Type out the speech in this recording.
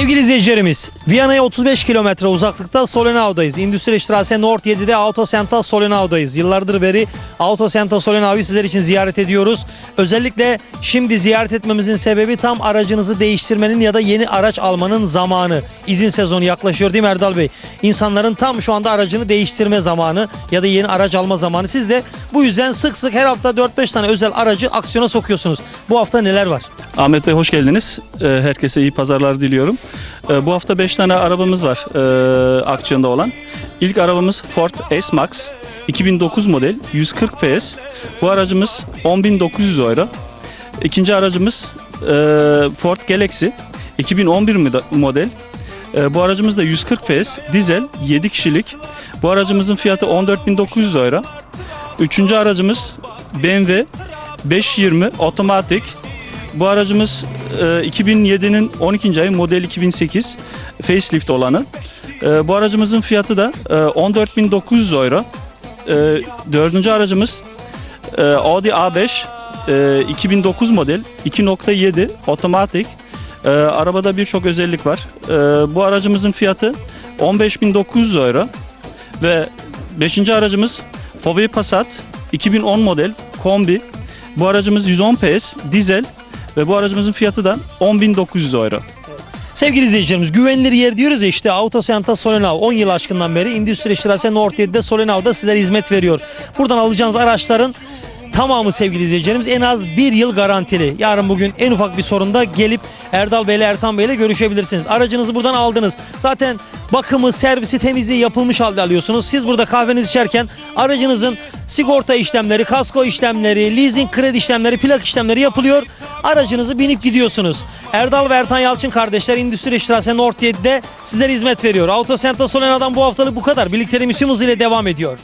izleyicilerimiz, Viyana'ya 35 kilometre uzaklıkta Solenau'dayız. Industri Strasse Nord 7'de Autosenta Solenau'dayız. Yıllardır beri Autosenta Solenau'yu sizler için ziyaret ediyoruz. Özellikle şimdi ziyaret etmemizin sebebi tam aracınızı değiştirmenin ya da yeni araç almanın zamanı. İzin sezonu yaklaşıyor değil mi Erdal Bey? İnsanların tam şu anda aracını değiştirme zamanı ya da yeni araç alma zamanı. Siz de bu yüzden sık sık her hafta 4-5 tane özel aracı aksiyona sokuyorsunuz. Bu hafta neler var? Ahmet Bey hoş geldiniz. Ee, Herkese iyi pazarlar diliyorum. Ee, Bu hafta 5 tane arabamız var e, aksiyonda olan. İlk arabamız Ford S-Max 2009 model 140 PS. Bu aracımız 10.900 euro. İkinci aracımız e, Ford Galaxy 2011 moda- model. E, Bu aracımız da 140 PS, dizel 7 kişilik. Bu aracımızın fiyatı 14.900 euro. Üçüncü aracımız BMW 520 otomatik bu aracımız e, 2007'nin 12. ayı model 2008 facelift olanı. E, bu aracımızın fiyatı da e, 14.900 euro. E, dördüncü aracımız e, Audi A5 e, 2009 model 2.7 otomatik. E, arabada birçok özellik var. E, bu aracımızın fiyatı 15.900 euro. Ve beşinci aracımız Fauve Passat 2010 model kombi. Bu aracımız 110 PS dizel ve bu aracımızın fiyatı da 10.900 euro. Sevgili izleyicilerimiz güvenilir yer diyoruz ya işte Autosenta Solenau 10 yıl aşkından beri Endüstri Strasse Nord 7'de Solenau'da sizlere hizmet veriyor. Buradan alacağınız araçların tamamı sevgili izleyicilerimiz en az bir yıl garantili. Yarın bugün en ufak bir sorunda gelip Erdal Bey ile Ertan Bey ile görüşebilirsiniz. Aracınızı buradan aldınız. Zaten bakımı, servisi, temizliği yapılmış halde alıyorsunuz. Siz burada kahvenizi içerken aracınızın sigorta işlemleri, kasko işlemleri, leasing kredi işlemleri, plak işlemleri yapılıyor. Aracınızı binip gidiyorsunuz. Erdal ve Ertan Yalçın kardeşler Endüstri Strasse Nord 7'de sizlere hizmet veriyor. Autosenta Solena'dan bu haftalık bu kadar. Birlikteliğimiz tüm hızıyla devam ediyor.